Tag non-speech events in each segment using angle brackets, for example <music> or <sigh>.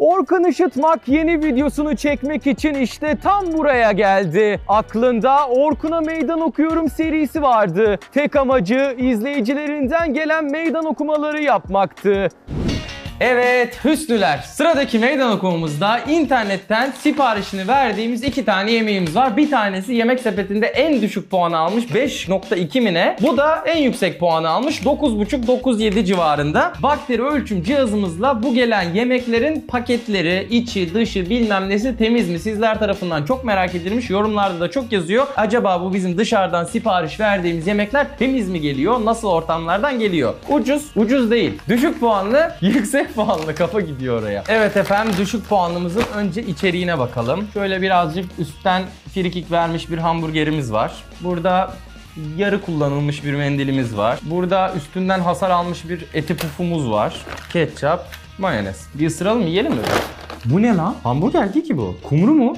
Orkun Işıtmak yeni videosunu çekmek için işte tam buraya geldi. Aklında Orkun'a meydan okuyorum serisi vardı. Tek amacı izleyicilerinden gelen meydan okumaları yapmaktı. Evet Hüsnüler sıradaki meydan okumamızda internetten siparişini verdiğimiz iki tane yemeğimiz var. Bir tanesi yemek sepetinde en düşük puanı almış 5.2 mi ne? Bu da en yüksek puanı almış 9.5-9.7 civarında. Bakteri ölçüm cihazımızla bu gelen yemeklerin paketleri, içi, dışı bilmem nesi temiz mi? Sizler tarafından çok merak edilmiş. Yorumlarda da çok yazıyor. Acaba bu bizim dışarıdan sipariş verdiğimiz yemekler temiz mi geliyor? Nasıl ortamlardan geliyor? Ucuz, ucuz değil. Düşük puanlı, <laughs> yüksek puanlı kafa gidiyor oraya. Evet efendim düşük puanlımızın önce içeriğine bakalım. Şöyle birazcık üstten frikik vermiş bir hamburgerimiz var. Burada yarı kullanılmış bir mendilimiz var. Burada üstünden hasar almış bir eti pufumuz var. Ketçap, mayonez. Bir ısıralım yiyelim mi? Bu ne lan? Hamburger değil ki bu. Kumru mu?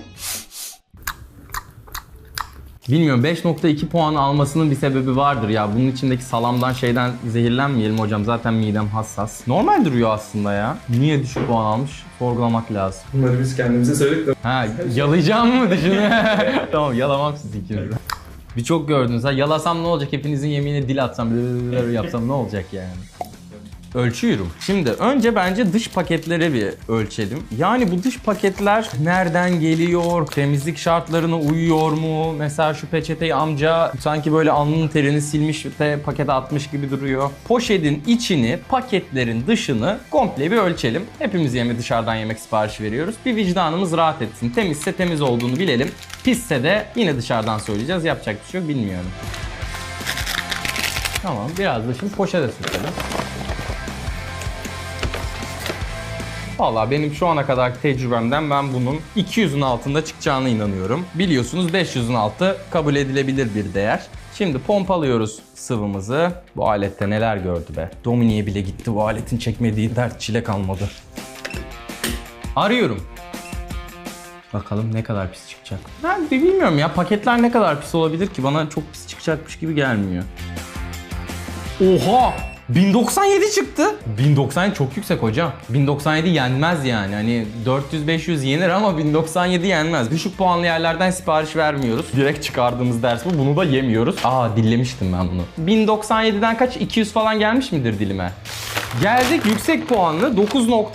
Bilmiyorum 5.2 puan almasının bir sebebi vardır ya. Bunun içindeki salamdan şeyden zehirlenmeyelim hocam. Zaten midem hassas. Normal duruyor aslında ya. Niye düşük puan almış? Sorgulamak lazım. Bunları biz kendimize söyledik de. Ha yalayacağım mı düşünüyor? <laughs> tamam yalamam siz ikiniz de. Birçok gördünüz ha. Yalasam ne olacak? Hepinizin yemeğine dil atsam, <laughs> yapsam ne olacak yani? Ölçüyorum. Şimdi önce bence dış paketleri bir ölçelim. Yani bu dış paketler nereden geliyor? Temizlik şartlarına uyuyor mu? Mesela şu peçeteyi amca sanki böyle alnının terini silmiş de pakete atmış gibi duruyor. Poşetin içini, paketlerin dışını komple bir ölçelim. Hepimiz yeme dışarıdan yemek siparişi veriyoruz. Bir vicdanımız rahat etsin. Temizse temiz olduğunu bilelim. Pisse de yine dışarıdan söyleyeceğiz. Yapacak bir şey yok bilmiyorum. Tamam biraz da şimdi poşete sürtelim. Valla benim şu ana kadar tecrübemden ben bunun 200'ün altında çıkacağına inanıyorum. Biliyorsunuz 500'ün altı kabul edilebilir bir değer. Şimdi pompalıyoruz sıvımızı. Bu alette neler gördü be. Domini'ye bile gitti bu aletin çekmediği dert çile kalmadı. Arıyorum. Bakalım ne kadar pis çıkacak. Ben de bilmiyorum ya paketler ne kadar pis olabilir ki bana çok pis çıkacakmış gibi gelmiyor. Oha! 1097 çıktı. 1097 çok yüksek hocam. 1097 yenmez yani. Hani 400-500 yenir ama 1097 yenmez. Düşük puanlı yerlerden sipariş vermiyoruz. Direkt çıkardığımız ders bu. Bunu da yemiyoruz. Aa dillemiştim ben bunu. 1097'den kaç? 200 falan gelmiş midir dilime? Geldik yüksek puanlı 9.6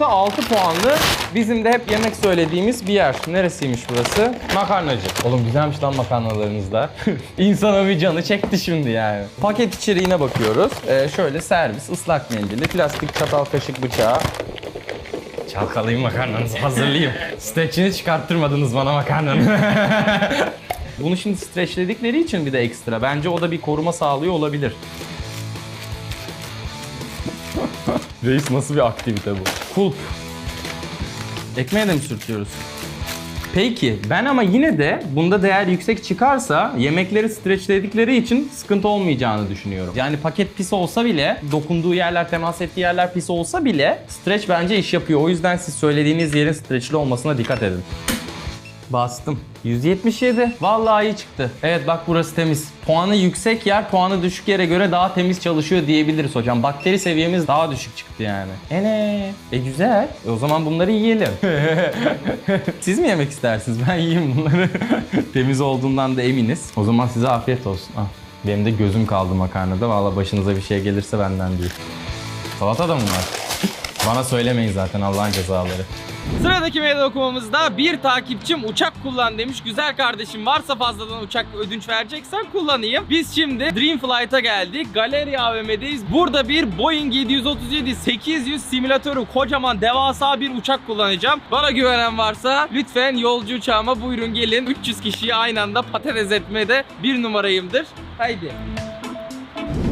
puanlı bizim de hep yemek söylediğimiz bir yer. Neresiymiş burası? Makarnacı. Oğlum güzelmiş lan makarnalarınız da. <laughs> İnsana bir canı çekti şimdi yani. Paket içeriğine bakıyoruz. Ee, şöyle servis, ıslak mendili, plastik çatal, kaşık, bıçağı. Çalkalayayım makarnanızı hazırlayayım. <laughs> Streçini çıkarttırmadınız bana makarnanın. <laughs> Bunu şimdi streçledikleri için bir de ekstra. Bence o da bir koruma sağlıyor olabilir. Reis nasıl bir aktivite bu? Kulp. Ekmeğe de mi sürtüyoruz? Peki ben ama yine de bunda değer yüksek çıkarsa yemekleri streçledikleri için sıkıntı olmayacağını düşünüyorum. Yani paket pis olsa bile dokunduğu yerler temas ettiği yerler pis olsa bile streç bence iş yapıyor. O yüzden siz söylediğiniz yerin streçli olmasına dikkat edin. Bastım. 177. Vallahi iyi çıktı. Evet bak burası temiz. Puanı yüksek yer, puanı düşük yere göre daha temiz çalışıyor diyebiliriz hocam. Bakteri seviyemiz daha düşük çıktı yani. Ene. E güzel. E o zaman bunları yiyelim. <laughs> Siz mi yemek istersiniz? Ben yiyeyim bunları. <laughs> temiz olduğundan da eminiz. O zaman size afiyet olsun. Ah, benim de gözüm kaldı makarnada. Vallahi başınıza bir şey gelirse benden değil. Salata da mı var? Bana söylemeyin zaten Allah'ın cezaları. Sıradaki meydan okumamızda bir takipçim uçak kullan demiş. Güzel kardeşim varsa fazladan uçak ödünç vereceksen kullanayım. Biz şimdi Dream geldik. Galeri AVM'deyiz. Burada bir Boeing 737-800 simülatörü kocaman devasa bir uçak kullanacağım. Bana güvenen varsa lütfen yolcu uçağıma buyurun gelin. 300 kişiyi aynı anda patates etmede bir numarayımdır. Haydi.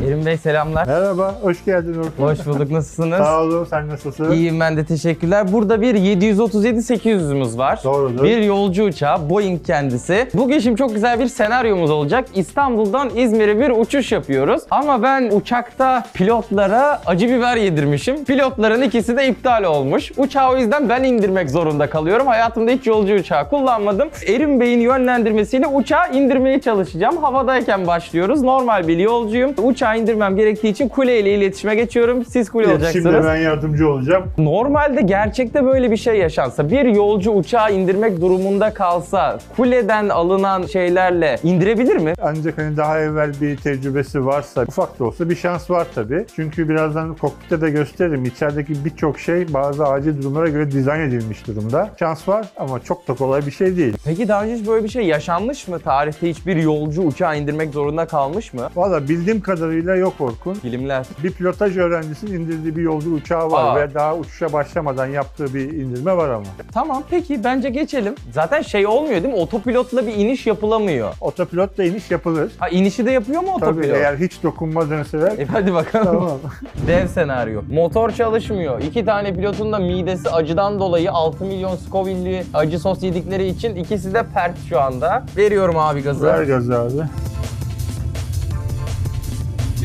Erim Bey selamlar. Merhaba, hoş geldin Orkun. Hoş bulduk. Nasılsınız? Sağ olun, sen nasılsın? İyiyim ben de teşekkürler. Burada bir 737-800'ümüz var. Doğrudur. Bir yolcu uçağı, Boeing kendisi. Bugün şimdi çok güzel bir senaryomuz olacak. İstanbul'dan İzmir'e bir uçuş yapıyoruz. Ama ben uçakta pilotlara acı biber yedirmişim. Pilotların ikisi de iptal olmuş. Uçağı o yüzden ben indirmek zorunda kalıyorum. Hayatımda hiç yolcu uçağı kullanmadım. Erim Bey'in yönlendirmesiyle uçağı indirmeye çalışacağım. Havadayken başlıyoruz. Normal bir yolcuyum. Uçağın indirmem gerektiği için kuleyle iletişime geçiyorum. Siz kule Şimdi olacaksınız. ben yardımcı olacağım. Normalde gerçekte böyle bir şey yaşansa, bir yolcu uçağı indirmek durumunda kalsa, kuleden alınan şeylerle indirebilir mi? Ancak hani daha evvel bir tecrübesi varsa, ufak da olsa bir şans var tabii. Çünkü birazdan kokpitte de gösteririm. İçerideki birçok şey bazı acil durumlara göre dizayn edilmiş durumda. Şans var ama çok da kolay bir şey değil. Peki daha önce hiç böyle bir şey yaşanmış mı? Tarihte hiçbir yolcu uçağı indirmek zorunda kalmış mı? Valla bildiğim kadarıyla yok Orkun. Filmler. Bir pilotaj öğrencisinin indirdiği bir yolcu uçağı var Aa. ve daha uçuşa başlamadan yaptığı bir indirme var ama. Tamam peki bence geçelim. Zaten şey olmuyor değil mi? Otopilotla bir iniş yapılamıyor. Otopilotla iniş yapılır. Ha inişi de yapıyor mu Tabii otopilot? eğer hiç dokunmadan sever. E hadi bakalım. tamam. <laughs> Dev senaryo. Motor çalışmıyor. İki tane pilotun da midesi acıdan dolayı 6 milyon Scoville'li acı sos yedikleri için ikisi de pert şu anda. Veriyorum abi gazı. Ver gazı abi.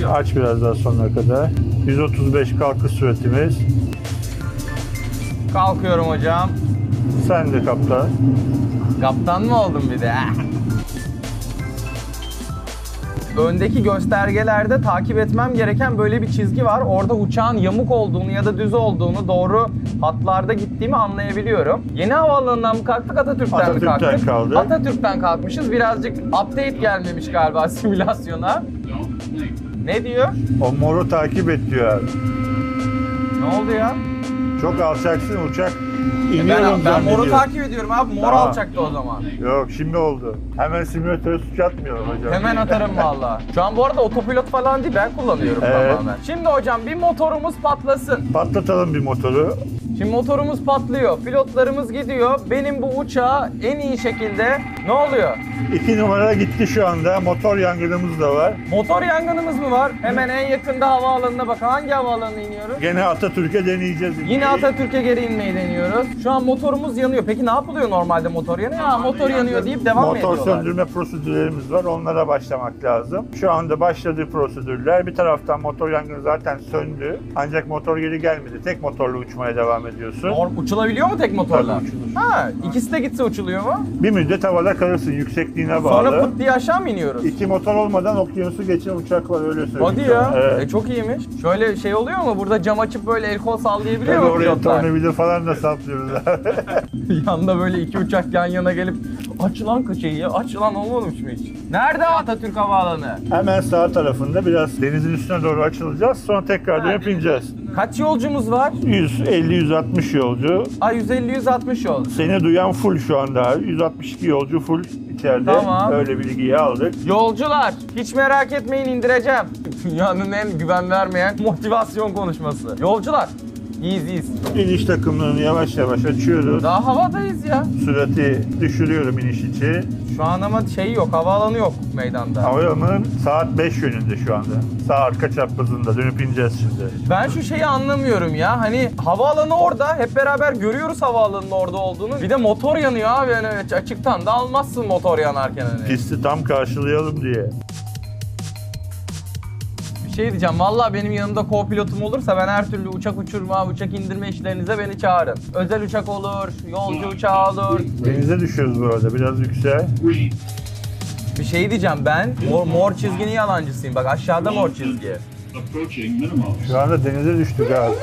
Aç biraz daha sonuna kadar. 135 kalkış süratimiz. Kalkıyorum hocam. Sen de kaptan. Kaptan mı oldum bir de? Öndeki göstergelerde takip etmem gereken böyle bir çizgi var. Orada uçağın yamuk olduğunu ya da düz olduğunu doğru hatlarda gittiğimi anlayabiliyorum. Yeni havaalanından mı kalktık Atatürk'ten, mi Atatürk'ten kalktık? kaldı. Atatürk'ten kalkmışız. Birazcık update gelmemiş galiba <laughs> simülasyona. Ne diyor? O moru takip et diyor abi. Ne oldu ya? Çok alçaksın uçak. Ben, İniyorum ben moru takip ediyorum abi. Mor Tamam. alçaktı o zaman. Yok şimdi oldu. Hemen simülatöre suç atmayalım hocam. Hemen atarım valla. <laughs> Şu an bu arada otopilot falan değil ben kullanıyorum Evet. tamamen. Şimdi hocam bir motorumuz patlasın. Patlatalım bir motoru. Şimdi motorumuz patlıyor, pilotlarımız gidiyor. Benim bu uçağa en iyi şekilde ne oluyor? İki numara gitti şu anda. Motor yangınımız da var. Motor yangınımız mı var? Hemen en yakında havaalanına bak. Hangi havaalanına iniyoruz? Gene Atatürk'e deneyeceğiz. Yine Atatürk'e geri inmeyi deniyoruz. Şu an motorumuz yanıyor. Peki ne yapılıyor normalde motor yanıyor? Ha motor yanıyor deyip devam mı Motor ediyorlar? söndürme prosedürlerimiz var. Onlara başlamak lazım. Şu anda başladığı prosedürler. Bir taraftan motor yangını zaten söndü. Ancak motor geri gelmedi. Tek motorla uçmaya devam ediyorsun. Or- Uçulabiliyor mu tek motorla? Tabii uçulur. Ha, ikisi de gitse uçuluyor mu? Bir müddet havada kalırsın. Yüksekliğine bağlı. Sonra pıt diye aşağı mı iniyoruz? İki motor olmadan okyanusu geçen uçak var öyle söyleyeyim. Hadi ya. Evet. E, çok iyiymiş. Şöyle şey oluyor mu? Burada cam açıp böyle el kol sallayabiliyor Tabii mu oraya tornavida falan da saplıyoruz. <laughs> Yanda böyle iki uçak yan yana gelip aç lan kaçayı ya. Aç lan olmamış mı hiç? Nerede Atatürk Havaalanı? Hemen sağ tarafında biraz denizin üstüne doğru açılacağız. Sonra tekrar dönüp ineceğiz. Kaç yolcumuz var? 150-160 yolcu. Ay 150-160 yol. Seni duyan full şu anda abi. 162 yolcu full içeride. Tamam. Öyle bilgiyi aldık. Yolcular hiç merak etmeyin indireceğim. <laughs> Dünyanın en güven vermeyen motivasyon konuşması. Yolcular iyiyiz iyiyiz. İniş takımlarını yavaş yavaş açıyoruz. Daha havadayız ya. Sürati düşürüyorum iniş içi. Şu an ama şey yok havaalanı yok meydanda. Havalimanı saat 5 yönünde şu anda. Sağ arka çaprazında dönüp ineceğiz şimdi. Ben şu şeyi anlamıyorum ya. Hani havaalanı orada. Hep beraber görüyoruz havaalanının orada olduğunu. Bir de motor yanıyor abi. Yani açıktan da almazsın motor yanarken hani. Pisti tam karşılayalım diye. Şey diyeceğim. Vallahi benim yanımda co-pilotum olursa ben her türlü uçak uçurma, uçak indirme işlerinize beni çağırın. Özel uçak olur, yolcu uçağı olur. Denize düşüyoruz bu arada biraz yüksel. Bir şey diyeceğim ben mor, mor çizginin yalancısıyım. Bak aşağıda mor çizgi. Şu anda denize düştük abi.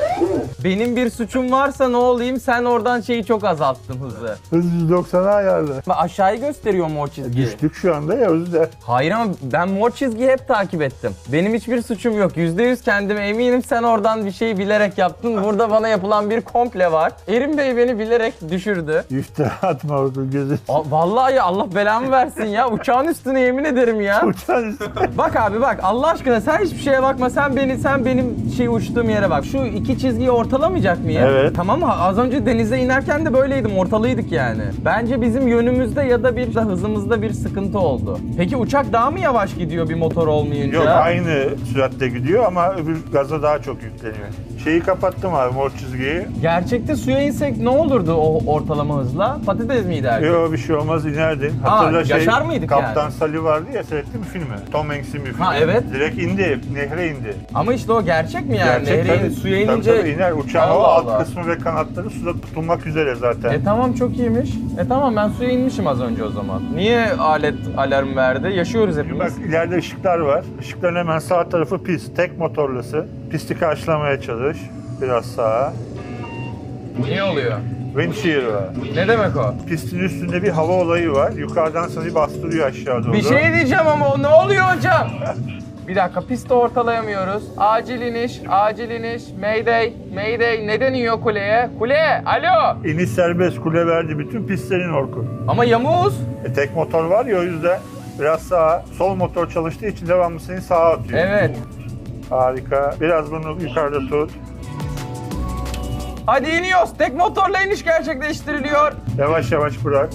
Benim bir suçum varsa ne olayım sen oradan şeyi çok azalttın hızı. Hız 190'a ayarlı. Bak aşağıyı gösteriyor mor çizgi. Düştük şu anda ya o yüzden. Hayır ama ben mor çizgiyi hep takip ettim. Benim hiçbir suçum yok. %100 kendime eminim sen oradan bir şeyi bilerek yaptın. Burada bana yapılan bir komple var. Erim Bey beni bilerek düşürdü. İftira atma orada gözü. A- Vallahi ya Allah belamı versin ya. Uçağın üstüne yemin ederim ya. Uçağın üstüne. Bak abi bak Allah aşkına sen hiçbir şeye bakma. Sen beni sen benim şey uçtuğum yere bak. Şu iki çizgiyi ortalamayacak mıyım? Evet. Tamam mı? Az önce denize inerken de böyleydim. Ortalıydık yani. Bence bizim yönümüzde ya da bir hızımızda bir sıkıntı oldu. Peki uçak daha mı yavaş gidiyor bir motor olmayınca? Yok aynı süratte gidiyor ama öbür gaza daha çok yükleniyor. Şeyi kapattım abi mor çizgiyi. Gerçekte suya insek ne olurdu o ortalama hızla? Patates mi giderdi? Yok bir şey olmaz inerdin. Hatırla şey, yaşar mıydık Kaptan yani? Sally vardı ya seyrettin mi filmi? Tom Hanks'in bir filmi. Ha, evet. Direkt indi, nehre indi. İndi. Ama işte o gerçek mi yani? Gerçek Nehre tabii. suya Tabii inince... tabii iner. Uçağın Allah o alt Allah. kısmı ve kanatları suda tutulmak üzere zaten. E tamam çok iyiymiş. E tamam ben suya inmişim az önce o zaman. Niye alet alarm verdi? Yaşıyoruz hepimiz. Bak ileride ışıklar var. Işıkların hemen sağ tarafı pist. Tek motorlusu. Pisti karşılamaya çalış. Biraz sağa. Niye oluyor? Wind shear var. Ne demek o? Pistin üstünde bir hava olayı var. Yukarıdan seni bastırıyor aşağı doğru. Bir şey diyeceğim ama o ne oluyor hocam? <laughs> Bir dakika pisti ortalayamıyoruz. Acil iniş, acil iniş. Mayday, mayday. Neden iniyor kuleye? Kule, alo. İniş serbest kule verdi. Bütün pistlerin Orkun. Ama Yamuz. E, tek motor var ya o yüzden biraz sağa. Sol motor çalıştığı için devamlı seni sağa atıyor. Evet. Harika. Biraz bunu yukarıda tut. Hadi iniyoruz. Tek motorla iniş gerçekleştiriliyor. Yavaş yavaş bırak.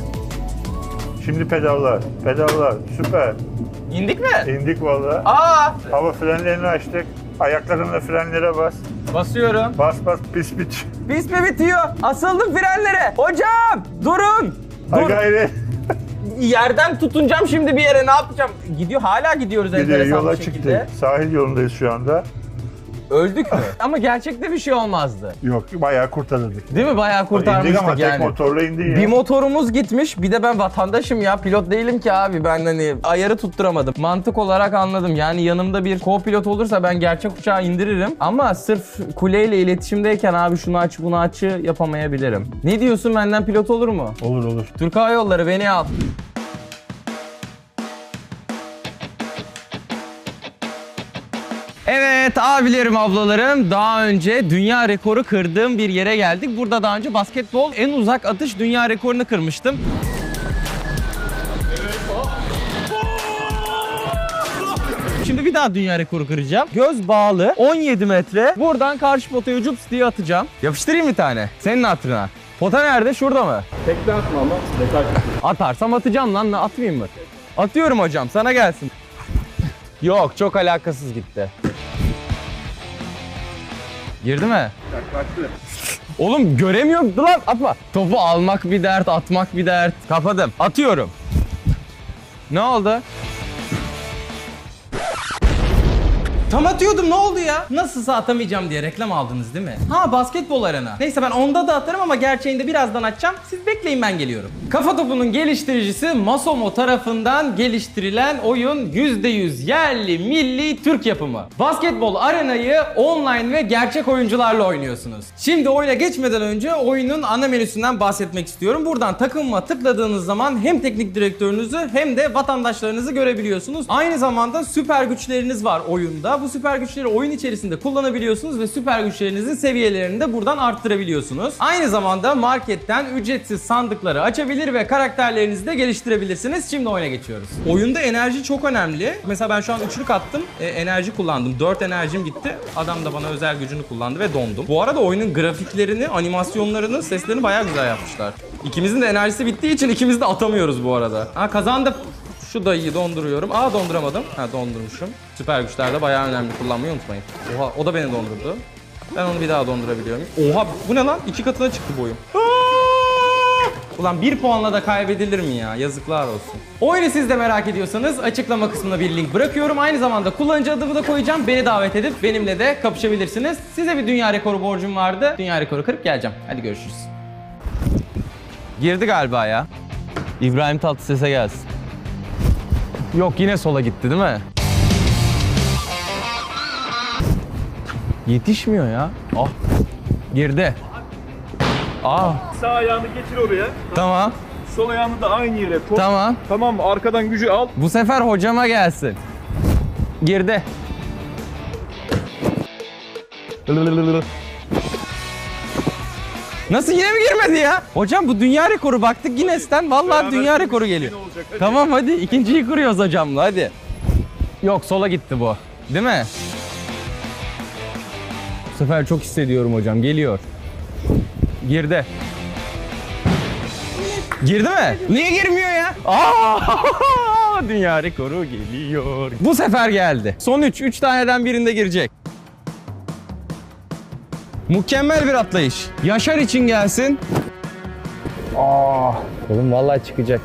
Şimdi pedallar. Pedallar. Süper. İndik mi? İndik valla. Aa! Hava frenlerini açtık. Ayaklarınla frenlere bas. Basıyorum. Bas bas pis bit. Pis mi bitiyor? Asıldım frenlere. Hocam durun. Dur. gayret. Yerden tutunacağım şimdi bir yere ne yapacağım? Gidiyor hala gidiyoruz Gidiyor enteresan yola bir şekilde. çıktık. Sahil yolundayız şu anda. Öldük mü? <laughs> ama gerçekte bir şey olmazdı. Yok bayağı kurtarıldık. Değil mi? Bayağı İndik kurtarmıştık ama tek yani. motorla indin ya. Bir motorumuz gitmiş. Bir de ben vatandaşım ya. Pilot değilim ki abi. Ben hani ayarı tutturamadım. Mantık olarak anladım. Yani yanımda bir co-pilot olursa ben gerçek uçağı indiririm. Ama sırf kuleyle iletişimdeyken abi şunu aç bunu açı yapamayabilirim. Ne diyorsun benden pilot olur mu? Olur olur. Türk Hava Yolları beni al. Evet abilerim ablalarım daha önce dünya rekoru kırdığım bir yere geldik. Burada daha önce basketbol en uzak atış dünya rekorunu kırmıştım. Şimdi bir daha dünya rekoru kıracağım. Göz bağlı 17 metre. Buradan karşı potaya cups diye atacağım. Yapıştırayım bir tane. Senin hatırına. Pota nerede? Şurada mı? Tekte atma ama dekar Atarsam atacağım lan. Atmayayım mı? Atıyorum hocam. Sana gelsin. Yok çok alakasız gitti. Girdi mi? yaklaştı. Oğlum göremiyorum lan atma. Topu almak bir dert, atmak bir dert. Kapadım. Atıyorum. Ne oldu? Tam atıyordum ne oldu ya? Nasılsa atamayacağım diye reklam aldınız değil mi? Ha basketbol arena. Neyse ben onda da atarım ama gerçeğinde birazdan açacağım. Siz bekleyin ben geliyorum. Kafa topunun geliştiricisi Masomo tarafından geliştirilen oyun %100 yerli milli Türk yapımı. Basketbol arenayı online ve gerçek oyuncularla oynuyorsunuz. Şimdi oyuna geçmeden önce oyunun ana menüsünden bahsetmek istiyorum. Buradan takımıma tıkladığınız zaman hem teknik direktörünüzü hem de vatandaşlarınızı görebiliyorsunuz. Aynı zamanda süper güçleriniz var oyunda. Bu süper güçleri oyun içerisinde kullanabiliyorsunuz ve süper güçlerinizin seviyelerini de buradan arttırabiliyorsunuz. Aynı zamanda marketten ücretsiz sandıkları açabilir ve karakterlerinizi de geliştirebilirsiniz. Şimdi oyuna geçiyoruz. Oyunda enerji çok önemli. Mesela ben şu an üçlük attım. e, enerji kullandım. 4 enerjim gitti. Adam da bana özel gücünü kullandı ve dondum. Bu arada oyunun grafiklerini, animasyonlarını, seslerini bayağı güzel yapmışlar. İkimizin de enerjisi bittiği için ikimiz de atamıyoruz bu arada. Ha kazandım. Şu dayıyı donduruyorum. Aa donduramadım. Ha dondurmuşum. Süper güçlerde bayağı önemli kullanmayı unutmayın. Oha o da beni dondurdu. Ben onu bir daha dondurabiliyor muyum? Oha bu ne lan? İki katına çıktı boyum. Ulan bir puanla da kaybedilir mi ya? Yazıklar olsun. Oyunu siz de merak ediyorsanız açıklama kısmına bir link bırakıyorum. Aynı zamanda kullanıcı adımı da koyacağım. Beni davet edip benimle de kapışabilirsiniz. Size bir dünya rekoru borcum vardı. Dünya rekoru kırıp geleceğim. Hadi görüşürüz. Girdi galiba ya. İbrahim Tatlıses'e gelsin. Yok yine sola gitti değil mi? Yetişmiyor ya. Ah. Girdi. Ah. Sağ ayağını getir oraya. Tamam. Sol ayağını da aynı yere koy. Tamam. Tamam mı? Arkadan gücü al. Bu sefer hocama gelsin. Girdi. Nasıl yine mi girmedi ya? Hocam bu dünya rekoru baktık Guinness'ten vallahi dünya rekoru geliyor. Olacak? Hadi. Tamam hadi ikinciyi kuruyoruz hocamla hadi. Yok sola gitti bu. Değil mi? Bu sefer çok hissediyorum hocam geliyor. Girdi. Girdi mi? Niye girmiyor ya? Aa! <laughs> Dünya rekoru geliyor. Bu sefer geldi. Son 3. 3 taneden birinde girecek. Mükemmel bir atlayış. Yaşar için gelsin. Aa! Oğlum vallahi çıkacak.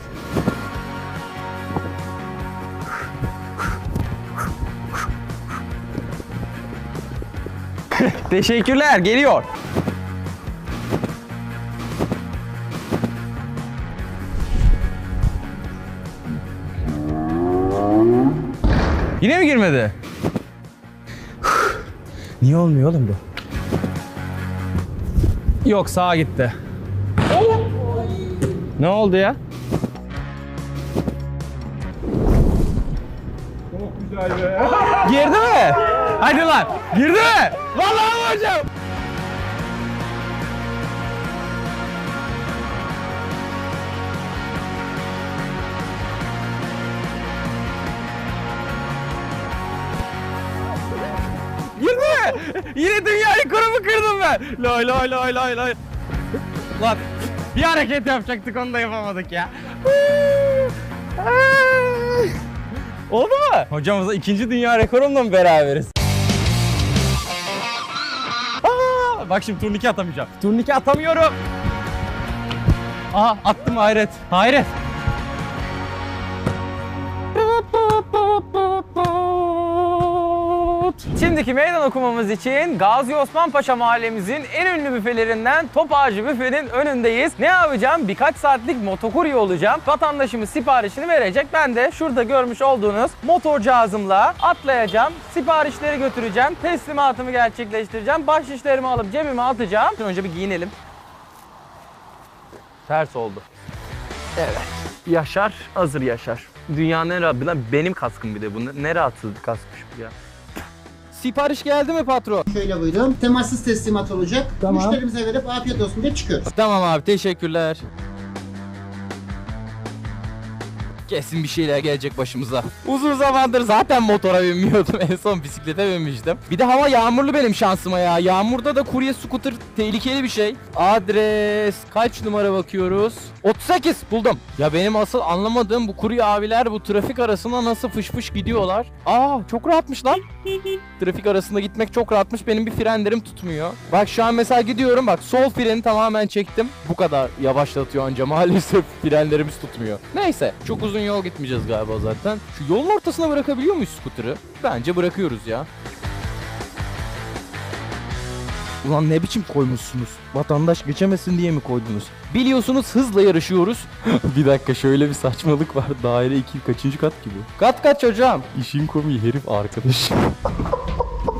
<laughs> Teşekkürler geliyor. Yine mi girmedi? Niye olmuyor oğlum bu? Yok sağa gitti. Ne oldu ya? Güzel be. Girdi mi? Hadi lan. Girdi mi? Vallahi hocam. Ben. Lay lay lay lay lay. Lan bir hareket yapacaktık onu da yapamadık ya. Oldu mu? Hocamızla ikinci dünya rekorumla mı beraberiz? Aa, bak şimdi turnike atamayacağım. Turnike atamıyorum. Aa attım hayret. Hayret. Şimdiki meydan okumamız için Gazi Osman Paşa mahallemizin en ünlü büfelerinden Top Ağacı Büfe'nin önündeyiz. Ne yapacağım? Birkaç saatlik motokurye olacağım. Vatandaşımız siparişini verecek. Ben de şurada görmüş olduğunuz motor cihazımla atlayacağım. Siparişleri götüreceğim. Teslimatımı gerçekleştireceğim. Bahşişlerimi alıp cebime atacağım. Önce bir giyinelim. Ters oldu. Evet. Yaşar, hazır Yaşar. Dünyanın en rahat, benim kaskım bir de bu. Ne rahatsız bir kaskmış bu ya. Sipariş geldi mi patron? Şöyle buyurun. Temassız teslimat olacak. Tamam. Müşterimize verip afiyet olsun diye çıkıyoruz. Tamam abi teşekkürler. Kesin bir şeyler gelecek başımıza. Uzun zamandır zaten motora binmiyordum. <laughs> En son bisiklete binmiştim. Bir de hava yağmurlu benim şansıma ya. Yağmurda da kurye scooter tehlikeli bir şey. Adres kaç numara bakıyoruz? 38 buldum. Ya benim asıl anlamadığım bu kurye abiler bu trafik arasında nasıl fış fış gidiyorlar. Aa çok rahatmış lan. <laughs> Trafik arasında gitmek çok rahatmış. Benim bir frenlerim tutmuyor. Bak şu an mesela gidiyorum bak sol freni tamamen çektim. Bu kadar yavaşlatıyor anca maalesef <laughs> frenlerimiz tutmuyor. Neyse çok uzun yol gitmeyeceğiz galiba zaten. Şu yolun ortasına bırakabiliyor muyuz skuterı? Bence bırakıyoruz ya. Ulan ne biçim koymuşsunuz? Vatandaş geçemesin diye mi koydunuz? Biliyorsunuz hızla yarışıyoruz. <laughs> bir dakika şöyle bir saçmalık var. Daire 2 kaçıncı kat gibi? Kat kaç hocam? İşin komiği herif arkadaş. <laughs>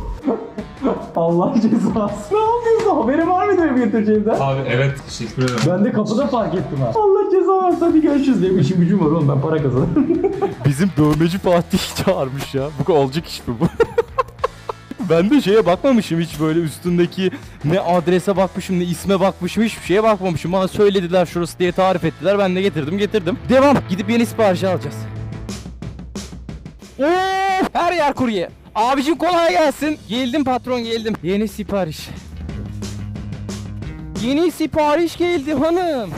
Allah cezası. Ne yapıyorsun? Haberin var mıydı benim getireceğimden? Abi evet teşekkür ederim. Ben de kapıda fark ettim ha. Allah ceza versin hadi görüşürüz diye işim gücüm var oğlum ben para kazanırım. <laughs> Bizim dövmeci Fatih <laughs> çağırmış ya. Bu olacak iş mi bu? <laughs> ben de şeye bakmamışım hiç böyle üstündeki ne adrese bakmışım ne isme bakmışım hiçbir şeye bakmamışım. Bana söylediler şurası diye tarif ettiler ben de getirdim getirdim. Devam gidip yeni sipariş alacağız. Oo, her yer kurye. Abicim kolay gelsin. Geldim patron geldim. Yeni sipariş. Yeni sipariş geldi hanım.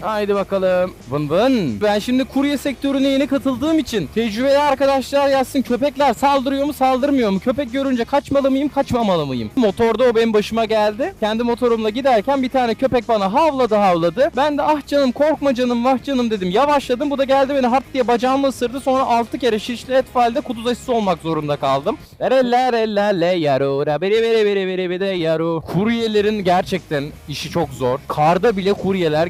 Haydi bakalım. Vın vın. Ben şimdi kurye sektörüne yeni katıldığım için tecrübeli arkadaşlar yazsın köpekler saldırıyor mu saldırmıyor mu? Köpek görünce kaçmalı mıyım kaçmamalı mıyım? Motorda o benim başıma geldi. Kendi motorumla giderken bir tane köpek bana havladı havladı. Ben de ah canım korkma canım vah canım dedim. Yavaşladım bu da geldi beni hart diye bacağımı ısırdı. Sonra 6 kere şişli etfalde kuduz aşısı olmak zorunda kaldım. Kuryelerin gerçekten işi çok zor. Karda bile kuryeler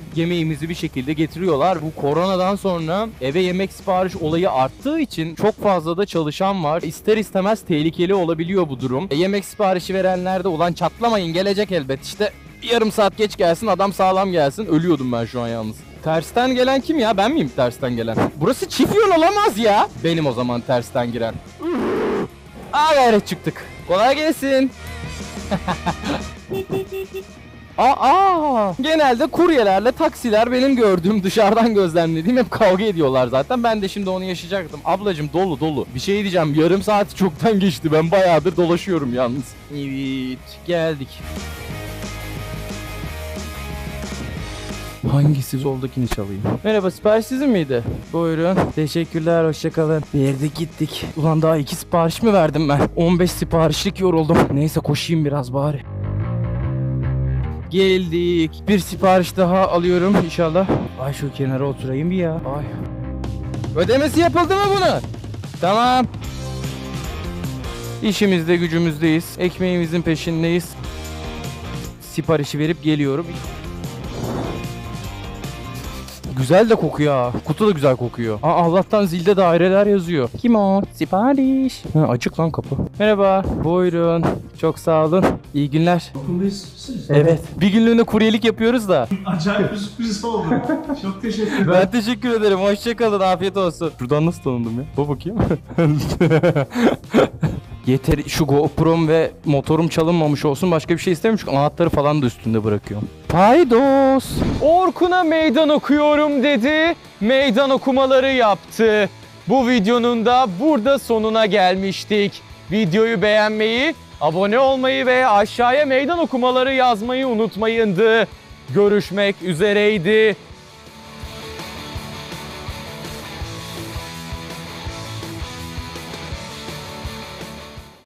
yemeğimizi bir şekilde getiriyorlar. Bu koronadan sonra eve yemek sipariş olayı arttığı için çok fazla da çalışan var. İster istemez tehlikeli olabiliyor bu durum. E, yemek siparişi verenler de ulan çatlamayın gelecek elbet işte yarım saat geç gelsin adam sağlam gelsin. Ölüyordum ben şu an yalnız. Tersten gelen kim ya? Ben miyim tersten gelen? Burası çift yol olamaz ya. Benim o zaman tersten giren. Aa gayret çıktık. Kolay gelsin. <laughs> Aa, genelde kuryelerle taksiler benim gördüğüm dışarıdan gözlemlediğim hep kavga ediyorlar zaten. Ben de şimdi onu yaşayacaktım. Ablacım dolu dolu. Bir şey diyeceğim. Yarım saati çoktan geçti. Ben bayağıdır dolaşıyorum yalnız. Evet geldik. Hangisi soldakini çalayım? Merhaba sipariş sizin miydi? Buyurun. Teşekkürler hoşçakalın. Verdik gittik. Ulan daha iki sipariş mi verdim ben? 15 siparişlik yoruldum. Neyse koşayım biraz bari. Geldik. Bir sipariş daha alıyorum inşallah. Ay şu kenara oturayım bir ya. Ay. Ödemesi yapıldı mı bunu? Tamam. İşimizde gücümüzdeyiz. Ekmeğimizin peşindeyiz. Siparişi verip geliyorum. Güzel de kokuyor ha. Kutu da güzel kokuyor. Aa, Allah'tan zilde daireler yazıyor. Kim o? Sipariş. Ha, açık lan kapı. Merhaba. Buyurun. Çok sağ olun. İyi günler. Okulundayız. Evet. Bir günlüğüne kuryelik yapıyoruz da. Acayip bir sürpriz oldu. <laughs> Çok teşekkür ederim. Ben teşekkür ederim. Hoşçakalın. Afiyet olsun. Şuradan nasıl tanıdım ya? Bu bakayım. <laughs> Yeter şu GoPro'm ve motorum çalınmamış olsun. Başka bir şey istemiyorum çünkü anahtarı falan da üstünde bırakıyorum. Paydos. Orkun'a meydan okuyorum dedi. Meydan okumaları yaptı. Bu videonun da burada sonuna gelmiştik. Videoyu beğenmeyi, abone olmayı ve aşağıya meydan okumaları yazmayı unutmayındı. Görüşmek üzereydi.